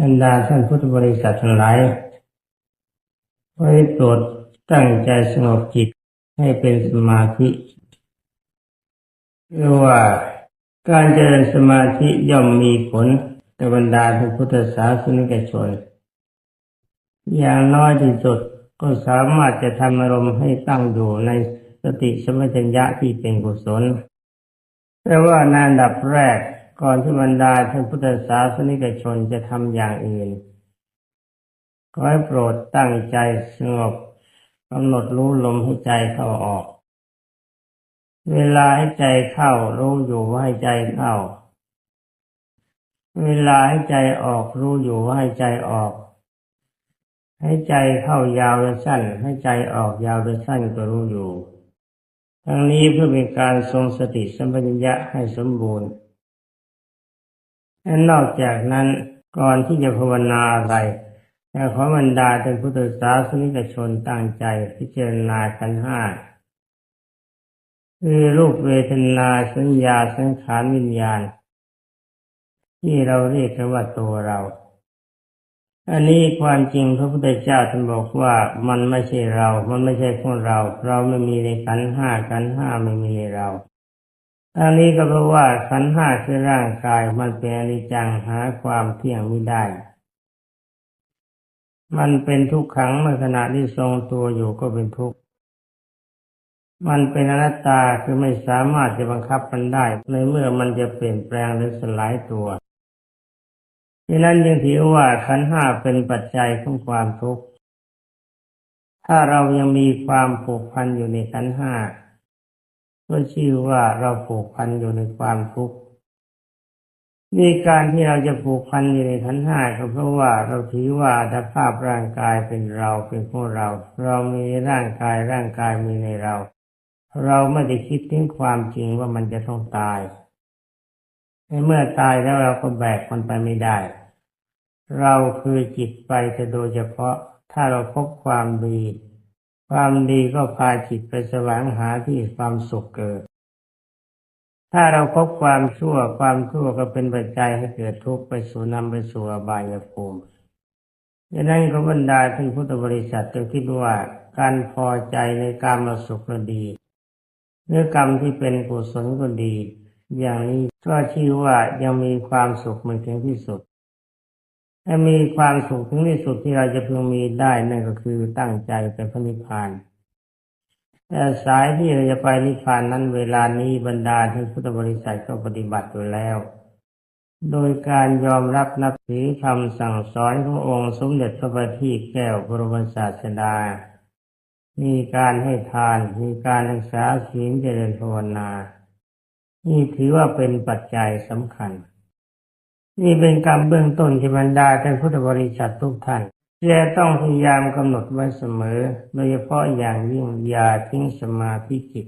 บรรดาท่านพุทธบริษัททั้งหลายไว้โปรดตั้งใจสงบจิตให้เป็นสมาธิเรียกว่าการเจริญสมาธิย่อมมีผลกับรรดาท่านพุทธศาสนิกชน อย่างน้อยที่สุดก็สามารถจะทำอารมณ์ให้ตั้งอยู่ในสติสมัชัญญะที่เป็นกุศล แต่ว่าในอันดับแรก ก่อนที่บรรดาท่านพุทธศาสนิกชนจะทำอย่างอื่นขอให้โปรดตั้งใจสงบกำหนดรู้ลมให้ใจเข้าออก เวลาให้ใจเข้ารู้อยู่ว่าให้ใจเข้า เวลาให้ใจออกรู้อยู่ว่าให้ใจออก ให้ใจเข้ายาวหรือสั้น ให้ใจออกยาวหรือสั้นก็รู้อยู่ ทั้งนี้เพื่อเป็นการทรงสติสัมปชัญญะให้สมบูรณ์ และนอกจากนั้นก่อนที่จะภาวนาอะไรแต่ขอบรรดาท่านพุทธศาสนิกชนตั้งใจพิจารณาขันห้าคือรูปเวทนาสัญญาสังขารวิญญาณ ที่เราเรียกกันว่าตัวเรา อันนี้ความจริงพระพุทธเจ้าท่านบอกว่ามันไม่ใช่เรา มันไม่ใช่ของเรา เราไม่มีในขันห้าขันห้าไม่มีในเรา อันนี้ก็เพราะว่าขันห้าคือร่างกายมันเป็นอนิจจังหาความเที่ยงไม่ได้ มันเป็นทุกขังเมื่อขณะที่ทรงตัวอยู่ก็เป็นทุกข์ มันเป็นอนัตตาคือไม่สามารถจะบังคับมันได้ในเมื่อมันจะเปลี่ยนแปลงหรือสลายตัวดังนั้นยังถือว่าขันห้าเป็นปัจจัยของความทุกข์ ถ้าเรายังมีความผูกพันอยู่ในขันห้า ก็ชื่อว่าเราผูกพันอยู่ในความทุกข์นี่การที่เราจะผูกพันอยู่ในขันห้าก็เพราะว่าเราถือว่าอัตภาพร่างกายเป็นเราเป็นของเรา เรามีร่างกายร่างกายมีในเรา เราไม่ได้คิดถึงความจริงว่ามันจะต้องตายในเมื่อตายแล้วเราก็แบกมันไปไม่ได้ เราคือจิตไปแต่โดยเฉพาะถ้าเราพบความดี ความดีก็พาจิตไปแสวงหาที่ความสุขเกิด ถ้าเราพบความชั่วความชั่วก็เป็นปัจจัยให้เกิดทุกข์ไปสู่นำไปสู่อบายภูมิดังนั้นก็บรรดาท่านพุทธบริษัทจึงคิดว่าการพอใจในการมาสุขก็ดีเนื้อกรรมที่เป็นกุศลก็ดี อย่างนี้ก็ชื่อว่ายังมีความสุขมันถึงที่สุด ถ้ามีความสุขถึงที่สุดที่เราจะเพิ่งมีได้นั่นก็คือตั้งใจไปพระนิพพานแต่สายที่เราจะไปนิพพานนั้นเวลานี้บรรดาท่านพุทธบริษัทก็ปฏิบัติอยู่แล้ว โดยการยอมรับนับถือคำสั่งสอนขององค์สมเด็จพระบัณฑิตแก้วบรมศาสดา มีการให้ทาน มีการรักษาศีลเจริญภาวนา นี่ถือว่าเป็นปัจจัยสำคัญ นี่เป็นกรรมเบื้องต้นที่บรรดาท่านพุทธบริษัททุกท่านจะต้องพยายามกำหนดไว้เสมอ โดยเฉพาะอย่างยิ่งอย่าทิ้งสมาธิจิต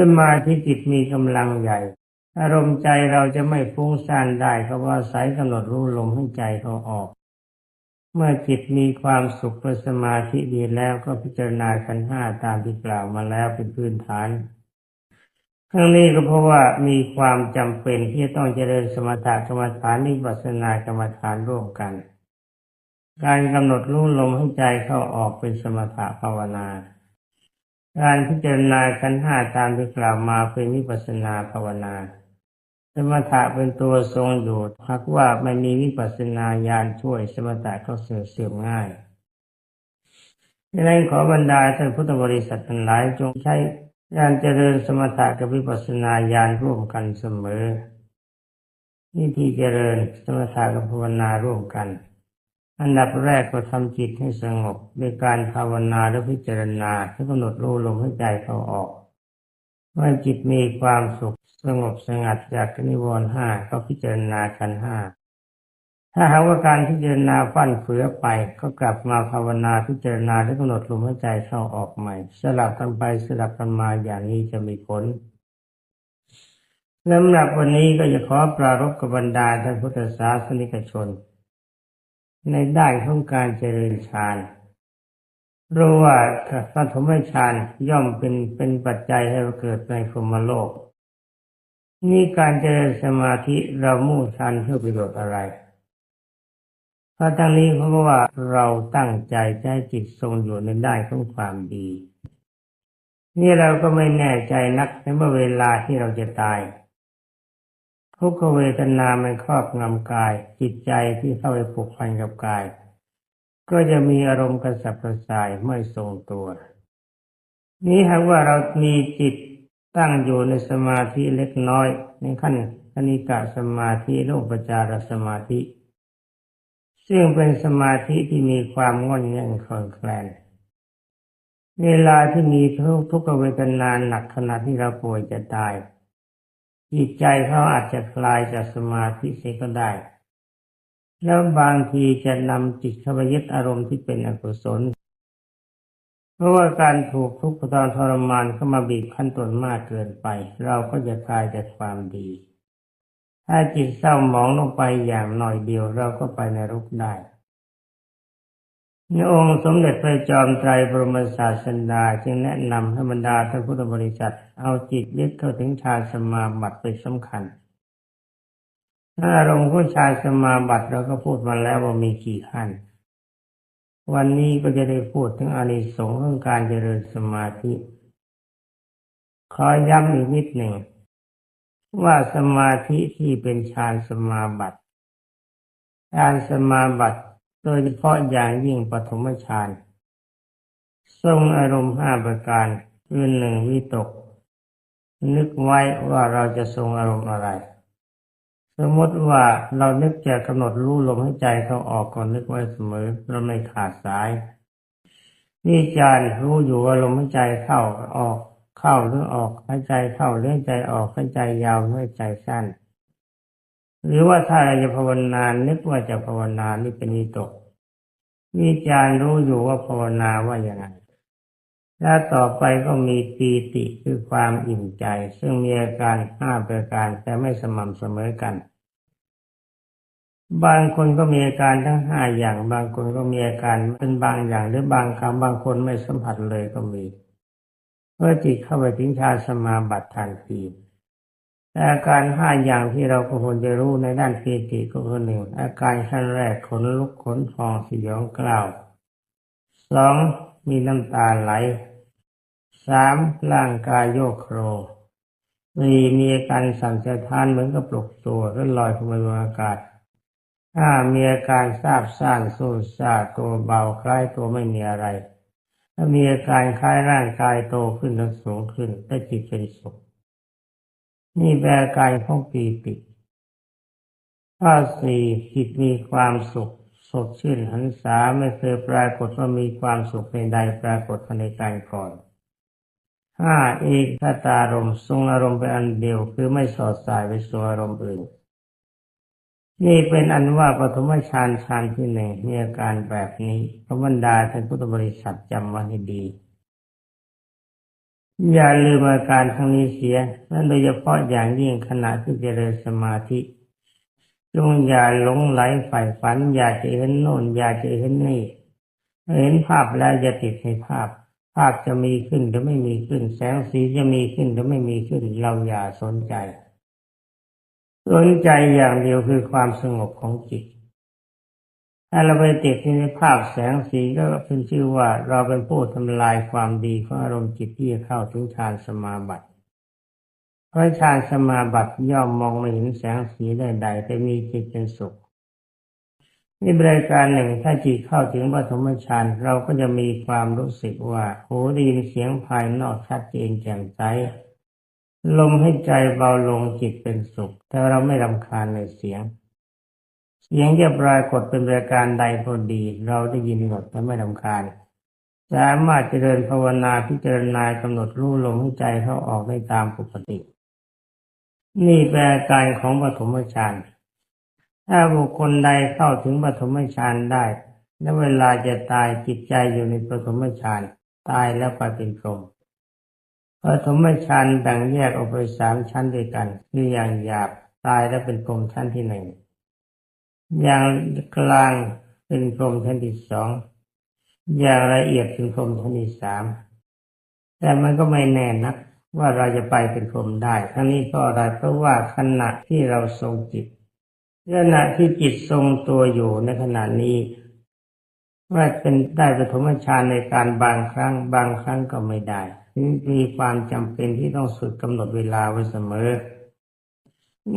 สมาธิจิตมีกำลังใหญ่ อารมณ์ใจเราจะไม่ฟุ้งซ่านได้เพราะว่าสายกำหนดรู้ลมให้ใจเขาออก เมื่อจิตมีความสุขเป็นสมาธิดีแล้วก็พิจารณาขันห้าตามที่กล่าวมาแล้วเป็นพื้นฐาน ทั้งนี้ก็เพราะว่ามีความจำเป็นที่จะต้องเจริญสมถะกรรมฐานนิพพานากรรมฐานร่วมกัน การกำหนดรู้ลมให้ใจเข้าออกเป็นสมถะภาวนา การพิจารณาขันห้าตามที่กล่าวมาเป็นวิปัสนาภาวนา สมถะเป็นตัวทรงอยู่หากว่าไม่มีวิปัสสนาญาณช่วยสมถะก็เสื่อมเสื่อมง่ายดังนั้นขอบรรดาท่านพุทธบริษัททั้งหลายจงใช้ การเจริญสมถะกับวิปัสสนาญาณร่วมกันเสมอวิธีเจริญสมถะกับภาวนาร่วมกัน อันดับแรกก็ทำจิตให้สงบด้วยการภาวนาและพิจารณาให้กำหนดรู้ลมให้ใจเข้าออกเมื่อจิตมีความสุขสงบสงัดจากนิวรณ์ห้าก็พิจารณาขันห้า ถ้าหากว่าการพิจารณาฟั่นเฟือไป ก็กลับมาภาวนาพิจารณาและกำหนดลมหายใจเข้าออกใหม่ สลับกันไปสลับกันมาอย่างนี้จะมีผลสำหรับวันนี้ก็จะขอปรารภกับบรรดาท่านพุทธศาสนิกชน ในด้านของการเจริญฌานรู้ว่าปฐมฌานย่อมเป็นเป็นปัจจัยให้เกิดในพรหมโลก นี่การเจริญสมาธิเรามุ่งฌานเพื่อประโยชน์อะไร เพราะทั้งนี้เพราะว่าเราตั้งใจจะให้จิตทรงอยู่ในด้านของความดี นี่เราก็ไม่แน่ใจนักในเมื่อเวลาที่เราจะตายทุกเวทนามันครอบงำกาย จิตใจที่เข้าไปผูกพันกับกาย ก็จะมีอารมณ์กระสับกระส่ายไม่ทรงตัว นี้หากว่าเรามีจิตตั้งอยู่ในสมาธิเล็กน้อย ในขั้นคณิกะสมาธิโลกปจารสมาธิ ซึ่งเป็นสมาธิที่มีความงอนแง่นคลอนแคลนเวลาที่มีทุกทุกขเวทนาหนักขณะที่เราป่วยจะตาย จิตใจเขาอาจจะคลายจากสมาธิเสียก็ได้ แล้วบางทีจะนำจิตเข้าไปยึดอารมณ์ที่เป็นอกุศล เพราะว่าการถูกทุกข์ทรทรมานเข้ามาบีบคั้นตนมากเกินไป เราก็จะกลายจากความดี ถ้าจิตเศร้าหมองลงไปอย่างหน่อยเดียวเราก็ไปในรกได้ในองค์สมเด็จพระจอมไตรบรมศาสดาจึงแนะนำให้บรรดาท่านพุทธบริษัท เอาจิตยึดเข้าถึงฌานสมาบัติเป็นสำคัญถ้าอารมณ์ของฌานสมาบัติเราก็พูดมาแล้วว่ามีกี่ขั้น วันนี้ก็จะได้พูดถึงอานิสงส์ของการเจริญสมาธิ ขอย้ำอีกนิดหนึ่ง ว่าสมาธิที่เป็นฌานสมาบัติฌานสมาบัติโดยเฉพาะอย่างยิ่งปฐมฌานทรงอารมณ์ห้าประการคือหนึ่งวิตก นึกไว้ว่าเราจะทรงอารมณ์อะไร สมมติว่าเรานึกจะกำหนดรู้ลมหายใจเขาออกก่อนนึกไว้เสมอเราไม่ขาดสายวิจารรู้อยู่ว่าลมหายใจเข้าออก เข้าหรือออกหายใจเข้าหรือใจออกหายใจยาวหรือหายใจสั้น หรือว่าถ้าเราจะภาวนานึกว่าจะภาวนานี่เป็นวิตกวิจารณ์รู้อยู่ว่าภาวนาว่าอย่างไรแล้วต่อไปก็มีปีติคือความอิ่มใจ ซึ่งมีอาการห้าประการแต่ไม่สม่ำเสมอกัน บางคนก็มีอาการทั้งห้าอย่าง บางคนก็มีอาการเป็นบางอย่างหรือบางคำบางคนไม่สัมผัสเลยก็มี เมื่อจิตเข้าไปถึงฌานสมาบัติทันทีอาการห้าอย่างที่เราควรจะรู้ในด้านปีติก็คือหนึ่งอาการขั้นแรกขนลุกขนพองสยองกล้าวสองมีน้ำตาไหลสามร่างกายโยกโครสี่มีอาการสั่นสะท้านเหมือนกับปลุกตัวหรือลอยขึ้นมาบนอากาศห้ามีอาการซาบซ่านสู้ซาตัวเบาคล้ายตัวไม่มีอะไร ถ้ามีอาการคล้ายร่างกายโตขึ้นและสูงขึ้นแต่จิตเป็นสุขนี่แปลอาการของปีติข้อสี่จิตมีความสุขสดชื่นหันษาไม่เคยปรากฏว่ามีความสุขในใดปรากฏภายในการก่อนห้าเอกตารมทรงอารมณ์เป็นอันเดียวคือไม่สอดสายไปสู่อารมณ์อื่น นี่เป็นอันว่าปฐมฌานฌานที่หนึ่งมีอาการแบบนี้พระบรรดาท่านพุทธบริษัทจำไว้ให้ดี อย่าลืมอาการทั้งนี้เสียนั่นโดยเฉพาะอย่างยิ่งขณะที่เจริญสมาธิจงอย่าหลงไหลใฝ่ฝัน อย่าจะเห็นโน่นอย่าจะเห็นนี่เห็นภาพแล้วอย่าติดในภาพ ภาพจะมีขึ้นหรือไม่มีขึ้น แสงสีจะมีขึ้นหรือไม่มีขึ้น เราอย่าสนใจ สนใจอย่างเดียวคือความสงบของจิต ถ้าเราไปติดในภาพแสงสีก็เป็นชื่อว่าเราเป็นผู้ทำลายความดีของอารมณ์จิตที่จะเข้าถึงฌานสมาบัติเพราะฌานสมาบัติย่อมมองไม่เห็นแสงสีใดๆแต่มีจิตเป็นสุขนี่บริการหนึ่งถ้าจิตเข้าถึงปฐมฌานเราก็จะมีความรู้สึกว่าโหูได้ยินเสียงภายนอกชัดเจนแจ่มใส ลมให้ใจเบาลงจิตเป็นสุข แต่เราไม่รำคาญในเสียง เสียงจะปรากฏเป็นบริการใดก็ดี เราได้ยินหมดแต่ไม่รำคาญ สามารถเจริญภาวนาพิจารณากำหนดรู้ลมให้ใจเข้าออกได้ตามปกติ นี่แปลการของปฐมฌานถ้าบุคคลใดเข้าถึงปฐมฌานได้และเวลาจะตายจิตใจอยู่ในปฐมฌานตายแล้วไปเป็นพรหม ปฐมฌานแบ่งแยกออกไปสามชั้นด้วยกันคืออย่างหยาบตายแล้วเป็นพรมชั้นที่หนึ่งอย่างกลางเป็นพรมชั้นที่สองอย่างละเอียดเป็นพรมชั้นที่สามแต่มันก็ไม่แน่นักว่าเราจะไปเป็นพรมได้ทั้งนี้ก็อะไรเพราะว่าขณะที่เราทรงจิตขณะที่จิตทรงตัวอยู่ในขณะนี้ว่าเป็นได้ปฐมฌานในการบางครั้งบางครั้งก็ไม่ได้ มีความจำเป็นที่ต้องสุดกำหนดเวลาไว้เสมอ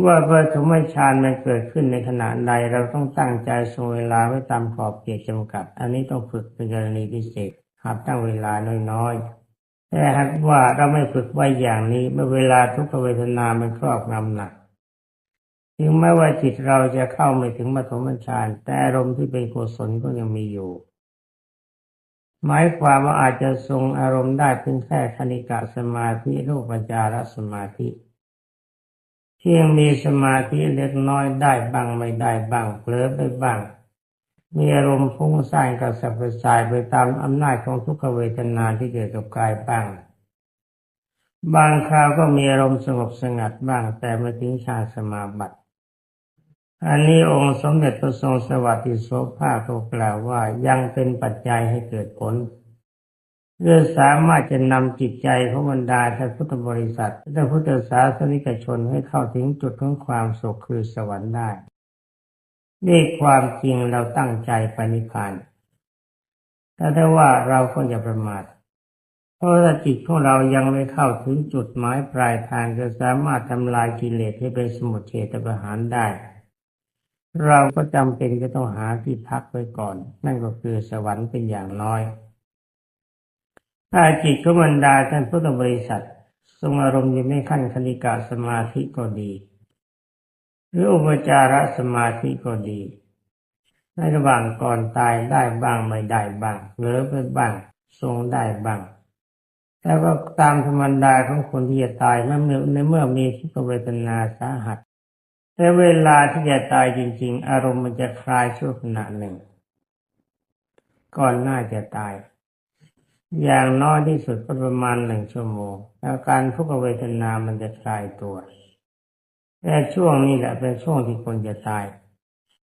ว่าปฐมฌานมันเกิดขึ้นในขณะใดเราต้องตั้งใจทรงเวลาไว้ตามขอบเขตจำกัด อันนี้ต้องฝึกเป็นกรณีพิเศษหากตั้งเวลาน้อยๆแต่หากว่าเราไม่ฝึกไว้อย่างนี้เมื่อเวลาทุกขเวทนามันครอบงำหนักถึงแม้ว่าจิตเราจะเข้าไม่ถึงปฐมฌานแต่อารมณ์ที่เป็นกุศลก็ยังมีอยู่ หมายความว่าอาจจะทรงอารมณ์ได้เพียงแค่คณิกะสมาธิรูปจารสมาธิเพียงมีสมาธิเล็กน้อยได้บ้างไม่ได้บ้างเผลอไปบ้าง มีอารมณ์ฟุ้งซ่านกับสับสายไปตามอำนาจของทุกขเวทนาที่เกิดกับกายบ้าง บางคราวก็มีอารมณ์สงบสงัดบ้างแต่ไม่ถึงฌาสมาบัติ อันนี้องค์สมเด็จพระทรงสวัสดิโสภาคกล่าวว่ายังเป็นปัจจัยให้เกิดผลเพื่อสามารถจะนำจิตใจของบรรดาท่านพุทธบริษัทท่านพุทธศาสนิกชนให้เข้าถึงจุดของความสุขคือสวรรค์ได้นี่ความจริงเราตั้งใจไปนิพพานแต่ถ้าว่าเราก็อย่าประมาท เพราะถ้าจิตของเรายังไม่เข้าถึงจุดหมายปลายทางจะสามารถทำลายกิเลสให้เป็นสมุทเฉตประหารได้ เราก็จำเป็นจะต้องหาที่พักไว้ก่อน นั่นก็คือสวรรค์เป็นอย่างน้อย ถ้าจิตของบรรดาท่านพุทธบริษัททรงอารมณ์อยู่ในขั้นคณิกาสมาธิก็ดี หรืออุปจารสมาธิก็ดีในระหว่างก่อนตายได้บ้างไม่ได้บ้างเหลือไปบ้าง ทรงได้บ้างแต่ว่าตามธรรมดาของคนที่จะตายเมื่อในเมื่อมีทุกขเวทนาสาหัส แต่เวลาที่จะตายจริง ๆ อารมณ์มันจะคลายชั่วขณะหนึ่ง ก่อนหน้าจะตาย อย่างน้อยที่สุดก็ประมาณหนึ่งชั่วโมงอาการทุกขเวทนามันจะคลายตัวแต่ช่วงนี้แหละเป็นช่วงที่คนจะตาย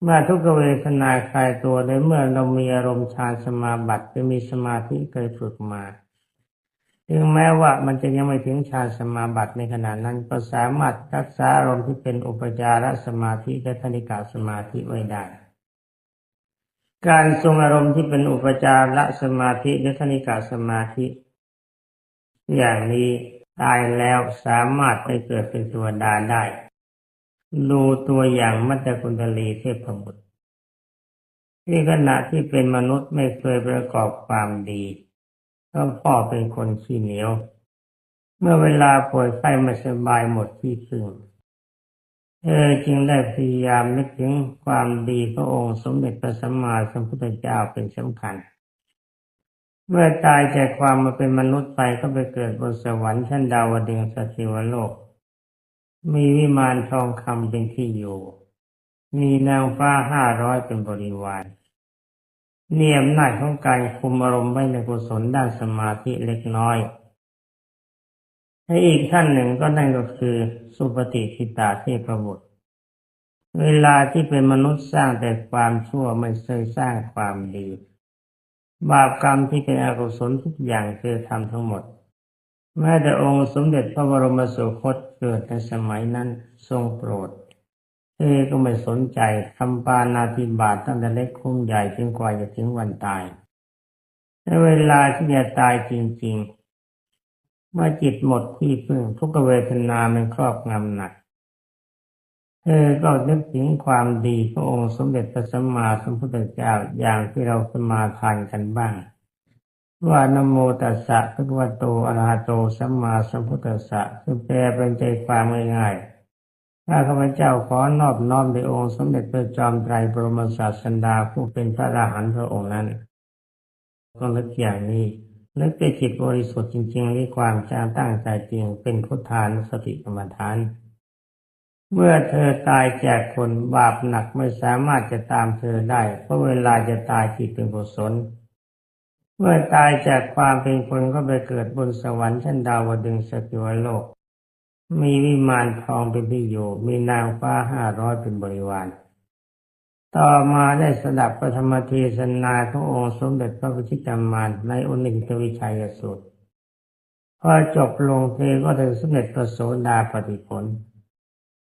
เมื่อทุกขเวทนาคลายตัวในเมื่อเรามีอารมณ์ฌานสมาบัติจะมีสมาธิเคยฝึกมา ถึงแม้ว่ามันจะยังไม่ถึงฌานสมาบัติในขณะนั้น ก็สามารถรักษาอารมณ์ที่เป็นอุปจารสมาธิและธนิกาสมาธิไว้ได้ การทรงอารมณ์ที่เป็นอุปจารสมาธิและธนิกาสมาธิ อย่างนี้ตายแล้วสามารถไปเกิดเป็นตัวดาได้ ดูตัวอย่างมัตตกุณฑลีเทพบุตรที่ขณะที่เป็นมนุษย์ไม่เคยประกอบความดี เพราะพ่อเป็นคนขี้เหนียว เมื่อเวลาป่วยไข้ไม่สบายหมดที่พึ่งเธอจึงได้พยายามนึกถึงความดีพระองค์สมเด็จพระสัมมาสัมพุทธเจ้าเป็นสำคัญ เมื่อตายจากความมาเป็นมนุษย์ไปก็ไปเกิดบนสวรรค์ชั้นดาวดึงสติวโลก มีวิมานทองคำเป็นที่อยู่ มีนางฟ้าห้าร้อยเป็นบริวาร เนี่อำนาจของการคุมอารมณ์ไว้ในกุศลด้านสมาธิเล็กน้อยและอีกท่านหนึ่งก็นั่นก็คือ สุปฏิทิตาเทพบุตร เวลาที่เป็นมนุษย์สร้างแต่ความชั่วไม่เคยสร้างความดี บาปกรรมที่เป็นอกุศลทุกอย่างเคยทำทั้งหมด แม้แต่องค์สมเด็จพระบรมสุคตเกิดในสมัยนั้นทรงโปรด เธอก็ไม่สนใจทำปานาติบาตตั้งแต่เล็กคุ้มใหญ่จนกว่าจะถึงวันตายในเวลาที่จะตายจริงๆ เมื่อจิตหมดที่พึ่งทุกเวทนามันครอบงำหนักเธอก็นึกถึงความดีพระองค์สมเด็จพระสัมมาสัมพุทธเจ้าอย่างที่เราสมาทานกันบ้าง ว่านโมตัสสะพระวะโตอะระหะโตสัมมาสัมพุทธัสสะคือแปลเป็นใจความง่ายๆ ข้าพเจ้าขอนอบน้อมในองค์สมเด็จพระจอมไตรบรมศาสดาผู้เป็นพระอรหันต์พระองค์นั้นก็นึกอย่างนี้นึกด้วยจิตบริสุทธิ์จริงๆด้วยความจางตั้งใจจริงเป็นพุทธานุสติกรรมฐาน เมื่อเธอตายจากคนบาปหนักไม่สามารถจะตามเธอได้ เพราะเวลาจะตายจิตเป็นกุศลเมื่อตายจากความเป็นคนก็ไปเกิดบนสวรรค์ชั้นดาวดึงสกิวโลก มีวิมานทองเป็นที่อยู่ มีนางฟ้าห้าร้อยเป็นบริวาร ต่อมาได้สดับพระธรรมเทศนาขององค์สมเด็จพระพุทธจามานในอุณิตวิชัยสูตรพอจบลงเธอก็ได้สำเร็จพระโสดาปฏิผล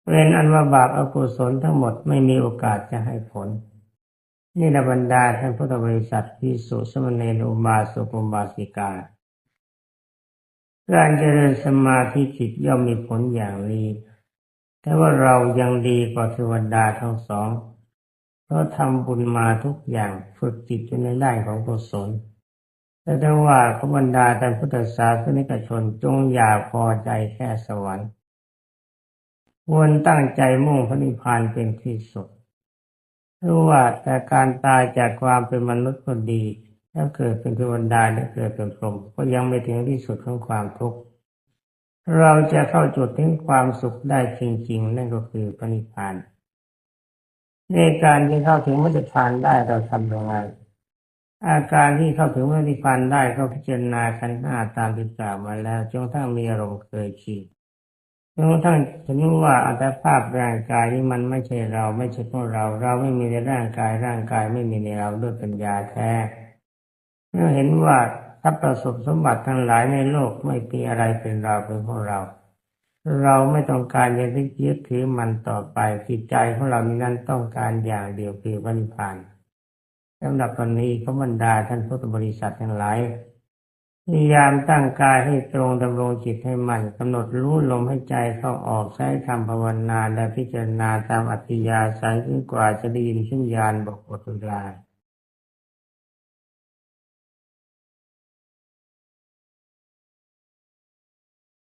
เป็นอันว่าบาปอกุศลทั้งหมดไม่มีโอกาสจะให้ผล นี่ละบรรดาท่านพุทธบริษัทพิสุสมณเณรอุบาสกอุบาสิกา การเจริญสมาธิจิตย่อมมีผลอย่างนี้แต่ว่าเรายังดีกว่าเทวดาทั้งสอง เพราะทำบุญมาทุกอย่างฝึกจิตอยู่ในด้านของกุศลแต่ถ้าว่าขบรรดาท่านพุทธศาสนิกชนจงอย่าพอใจแค่สวรรค์ควรตั้งใจมุ่งพระนิพพานเป็นที่สุดรู้ว่าแต่การตายจากความเป็นมนุษย์ก็ดี ถ้าเกิดเป็นเทวดาหรือเกิดเป็นพรหมก็ยังไม่ถึงที่สุดของความทุกข์เราจะเข้าจุดถึงความสุขได้จริง ๆ นั่นก็คือพระนิพานในการที่เข้าถึงพระนิพานได้เราทำยังไงอาการที่เข้าถึงพระนิพานได้ก็พิจารณาขันธ์ห้าตามที่กล่าวมาแล้วจนกระทั่งมีอารมณ์เคยชินจนกระทั่งถึงว่าอัตภาพร่างกายนี้มันไม่ใช่เราไม่ใช่พวกเรา เราไม่มีในร่างกายร่างกายไม่มีในเราด้วยปัญญาแท้ เมื่อเห็นว่าทรัพย์ประสบสมบัติทั้งหลายในโลกไม่มีอะไรเป็นเราเป็นพวกเรา เราไม่ต้องการจะยึดถือมันต่อไปจิตใจของเรานั้นต้องการอย่างเดียวคือพระนิพพานสำหรับวันนี้ก็บรรดาท่านพุทธบริษัททั้งหลายพยายามตั้งกายให้ตรงดำรงจิตให้มันกำหนดรู้ลมให้ใจเข้าออกใช้ทำภาวนาและพิจารณาตามอัธยาศัยจนกว่าจะได้ยินสัญญาณบอกบทลา